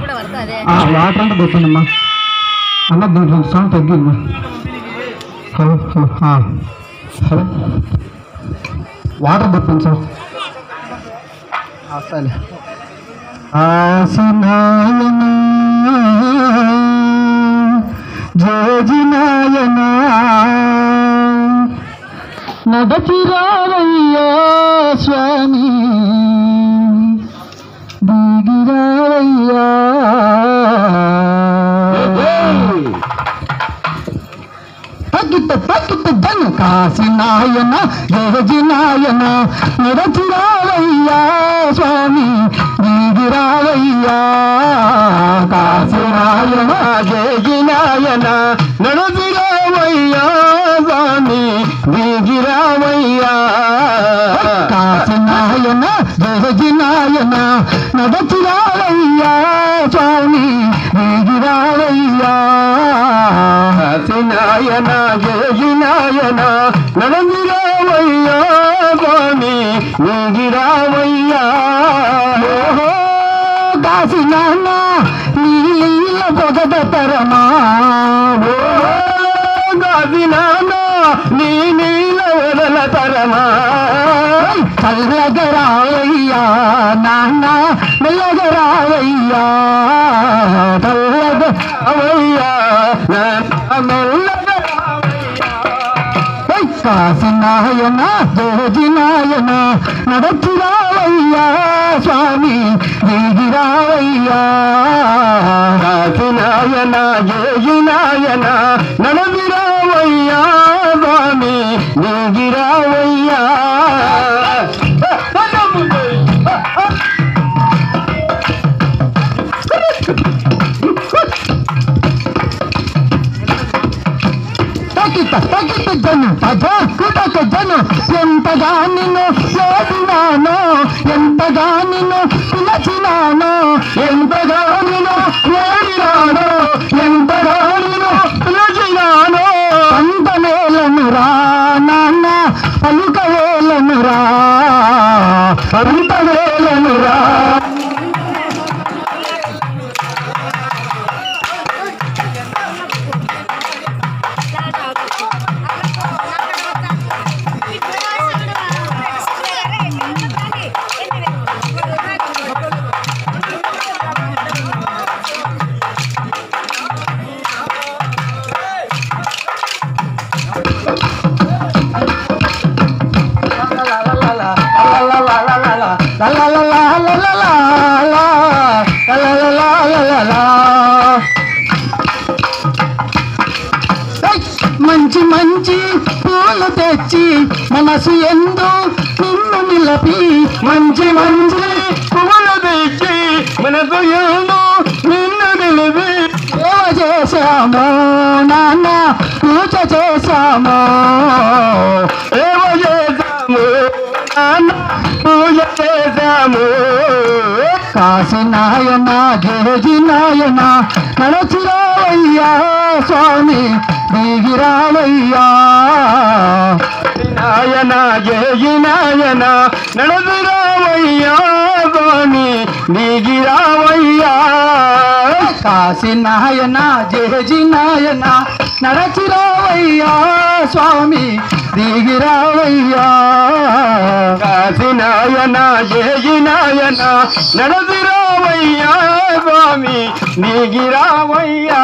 కూడా పడుతుంది ఆ, వాటర్ అంతా పెట్టండమ్మా అన్న దీంట్లో సౌండ్ తగ్గిమ్మా. హలో హలో వాటర్ పెట్టండి సార్. ఆ, సరే ఆసనాయన జోజినాయన. నడచిరావయ్యా స్వామి. దిగిరావయ్యా తగ్గిత తగ్గిత జన కాశీనాయన జయజినాయన నిరచిరావయ్యా స్వామి దిగిరావయ్యా కాశీనాయన జయజినాయన నడచిరావయ్యా స్వామి దిగిరావయ్యా నాయన జయగి నాయన నడచి రావయ్యా స్వామి దిగి రావయ్యా నాయన దిగిరావయ్యా నాయన జయజినాయన నడచిరావయ్యా స్వామి దిగిరావయ్యా రావయ్యా కాశీనాన్న నాన్న నీళ్ళ పొగద తరమా. ఓహో నాన్న నీ నీళ్ళ వదల తరమా. చల్లగరావయ్యా నాన్న మెల్లగరావయ్యా చల్లగరావయ్యా కాశీనాయన జోజినాయన నడచిరావయ్యా స్వామి దిగిరావయ్యా కాశీనాయన జోజినాయన నడచిరావయ్యా స్వామి దిగిరావయ్యా. తగిత ఎంతగా నిన్ను వేడినానో ఎంతగా నిన్ను పిలచినానో ఎంతగా మంచి మంచి పూలు తెచ్చి మనసు ఎందు నిన్ను నిలపి మంచి మంచి కాశీనాయన జయజినాయన నడచిరావయ్యా స్వామి దిగిరావయ్యా నాయన జయజినాయన నడదిరావయ్యా స్వామి దిగిరావయ్యా కాశీనాయన జయజినాయన నడచిరావయ్యా స్వామి దిగిరావయ్యా. కాశీనాయన జయజినాయన నడదిరావయ్యా స్వామి దిగిరావయ్యా.